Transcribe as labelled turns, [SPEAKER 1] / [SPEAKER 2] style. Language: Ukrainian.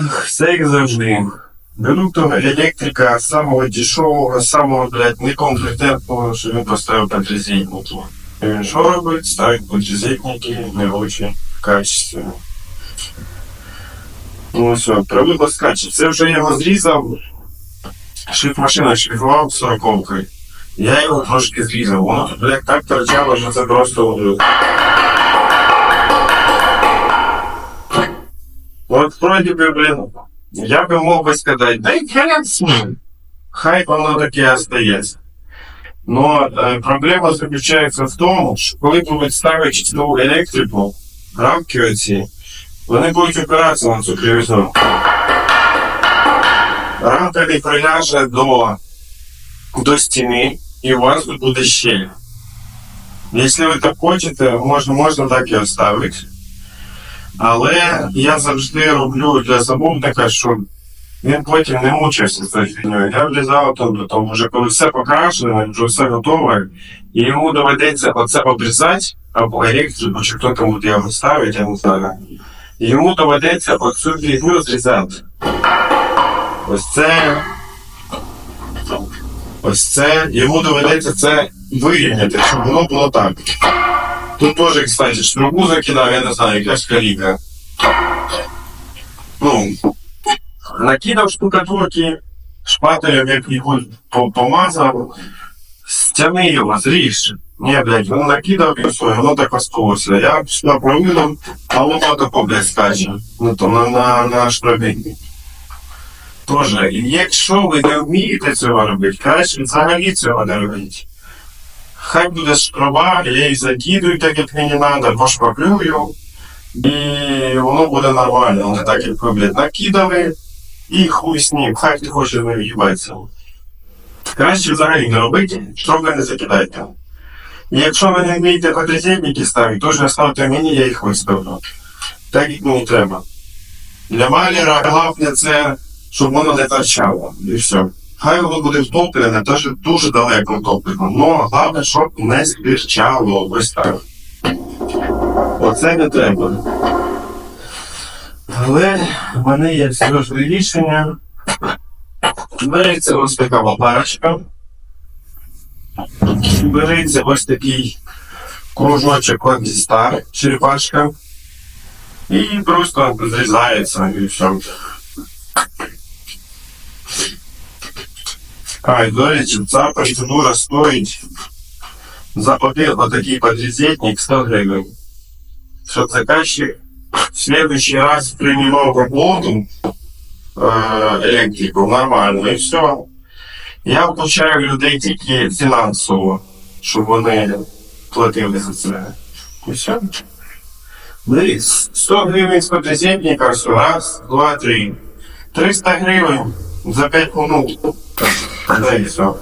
[SPEAKER 1] Ах, все як завжди. Беру того електрика самого дешевого, самого, блядь, некомпетентного, що він поставив подрізетники. І він що робить? Ставить подрізетники не очень качественно. Ну все, правило скаче. Це вже я його зрізав. Шиф машина шліфував сороковкою. Я його трошки зрізав. Воно, блядь, так торчало, що це просто. От вроді би, блін, я би мог би сказати, дай хрен з ним. Хай воно таке остається. Но е, проблема заключається в тому, що коли будуть ставити чистову електрику, рамки оці, вони будуть опиратися на цю кривизну. Рамка не приляже до, до стіни, і у вас тут буде щель. Якщо ви так хочете, можна, можна так і оставити. Але я завжди роблю для замовника, щоб він потім не мучився з цією. Я влізав там до того, вже коли все покрашено, вже все готове, і йому доведеться оце обрізати, або електрику, чи хто там його ставить, я не знаю. Йому доведеться оцю фігню зрізати. Ось це. Ось це. Йому доведеться це вирівняти, щоб воно було так. Тут теж, кстати, штрубу закидав, я не знаю, якась каліка. Ну, накидав штукатурки, шпателем як-небудь по- помазав, стяни його, зріж. Ні, блядь, він накидав і все, воно так осталося. Я сюди провидав, а воно тако, блядь, скаче. Ну, то на, на, на штробі. Тоже, якщо ви не вмієте цього робити, краще взагалі цього не робити. Хай буде шкроба, я її закидую так, як мені треба, пошпаклюю, і воно буде нормально, не так, як ви, блядь, накидали, і хуй з ним, хай ти хоче виїбатися. Краще взагалі не робити, шкроби не закидайте. І якщо ви не вмієте подрізельники ставити, то ж ставте мені, я їх виставлю. Так як мені треба. Для маляра головне це, щоб воно не торчало, і все. Хай воно буде втоплене, теж дуже далеко втоплено. Но головне, щоб не стирчало. Ось так. Оце не треба. Але в мене є ж рішення. Береться ось така лопарочка. Береться ось такий кружочок от стар, черепашка. І просто зрізається і все. А, і, до речі, ця процедура стоїть за один отакий подрізетник 100 гривень. Щоб заказчик в следующий раз принимал работу э, електрику нормально і все. Я включаю людей тільки фінансово, щоб вони платили за це. І все. Дивись, 100 гривень з подрізетника, раз, два, три. 300 гривень за 5 минут. Да і все.